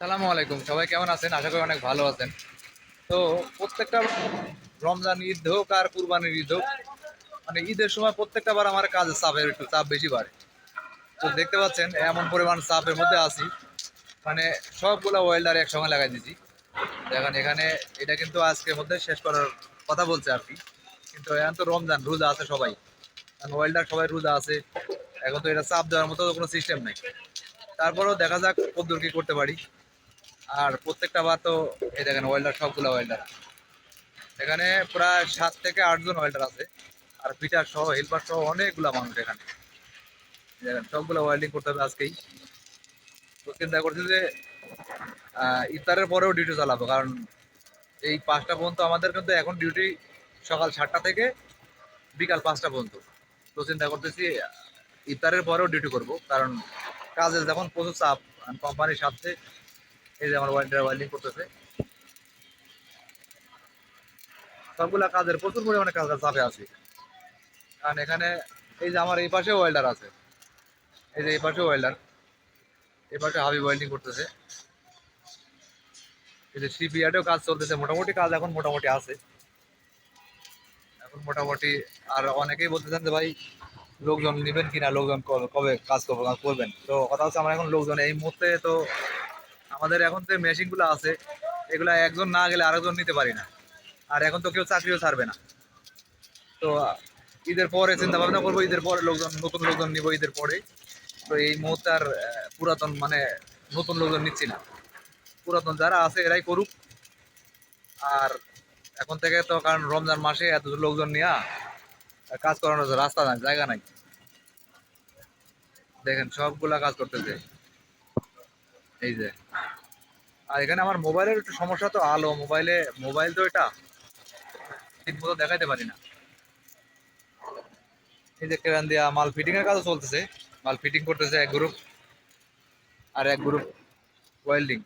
সালামু আলাইকুম। সবাই কেমন আছেন? আশা করি অনেক ভালো আছেন। তো প্রত্যেকটা রমজান ঈদ হোক আর কুরবানির ঈদ হোক মানে ঈদের সময় প্রত্যেকটা বার আমার কাজের চাপের একটু চাপ বেশি বাড়ে। তো দেখতে পাচ্ছেন, এমন পরিমাণ চাপের মধ্যে আছি। মানে সবগুলো ওয়েল্ডার একসঙ্গে লাগাই দিছি দেখেন এখানে এটা কিন্তু আজকের মধ্যে শেষ করার কথা বলছে আর কি। কিন্তু এখন তো রমজান, রোজা আছে সবাই। কারণ ওয়েল্ডার সবাই রোজা আছে। এখন তো এটা চাপ দেওয়ার মতো কোনো সিস্টেম নেই। তারপরেও দেখা যাক কদ্দূর কি করতে পারি। আর প্রত্যেকটা বার তো এই দেখেন ওয়েল্ডার সবগুলো ওয়েল্ডার এখানে প্রায় সাত থেকে আটজন ওয়েল্ডার আছে। আর ফিটার সহ হেল্পার সহ অনেকগুলো মানুষ এখানে। দেখেন, সবগুলো ওয়েল্ডিং করতে হবে আজকেই। তো চিন্তা করছি যে ইফতারের পরেও ডিউটি চালাবো, কারণ এই পাঁচটা পর্যন্ত আমাদের কিন্তু এখন ডিউটি সকাল সাতটা থেকে বিকাল পাঁচটা পর্যন্ত। তো চিন্তা করতেছি, ইফতারের পরেও ডিউটি করব, কারণ কাজের যখন প্রচুর চাপ কোম্পানির সাথে এই যে আমার ওয়েল্ডার ওয়েল্ডিং করতেছে। সবগুলা কাজের প্রচুর পরিমাণে কাজ চাপে আছে। কারণ এখানে এই যে আমার এই পাশে ওয়েল্ডার আছে। এই যে এই পাশে ওয়েল্ডার। এই পাশে হাবি ওয়েল্ডিং করতেছে। এই যে শিপইয়ার্ডেও কাজ চলতেছে। মোটামুটি কাজ এখন মোটামুটি আছে। এখন মোটামুটি আর অনেকেই বলতেছেন যে, ভাই, লোকজন নেবেন কিনা? লোকজন কবে- কবে কাজ করব করবেন? তো কথা হচ্ছে, আমার এখন লোকজন এই মুহূর্তে তো আমাদের এখন যে মেশিনগুলো আছে, এগুলা একজন না গেলে আরেকজন নিতে পারি না। আর এখন তো কেউ চাকরিও ছাড়বে না। তো ঈদের পরে চিন্তা ভাবনা করব, ঈদের পরে লোকজন, নতুন লোকজন নিব ঈদের পরে। তো এই মুহূর্তে আর পুরাতন মানে নতুন লোকজন নিচ্ছি না। পুরাতন যারা আছে এরাই করুক। আর এখন থেকে তো কারণ রমজান মাসে এত লোকজন নিয়ে কাজ করানোর রাস্তা নাই, জায়গা নাই। দেখেন সবগুলা কাজ করতেছে। এই যে। আর এখানে আমার মোবাইলের একটু সমস্যা তো আলো, মোবাইলে, মোবাইল তো এটা ঠিক মতো দেখাইতে পারি না। এই যে কেরান দিয়া মাল ফিটিং এর কাজও চলতেছে, মাল ফিটিং করতেছে এক গ্রুপ আর এক গ্রুপ ওয়েল্ডিং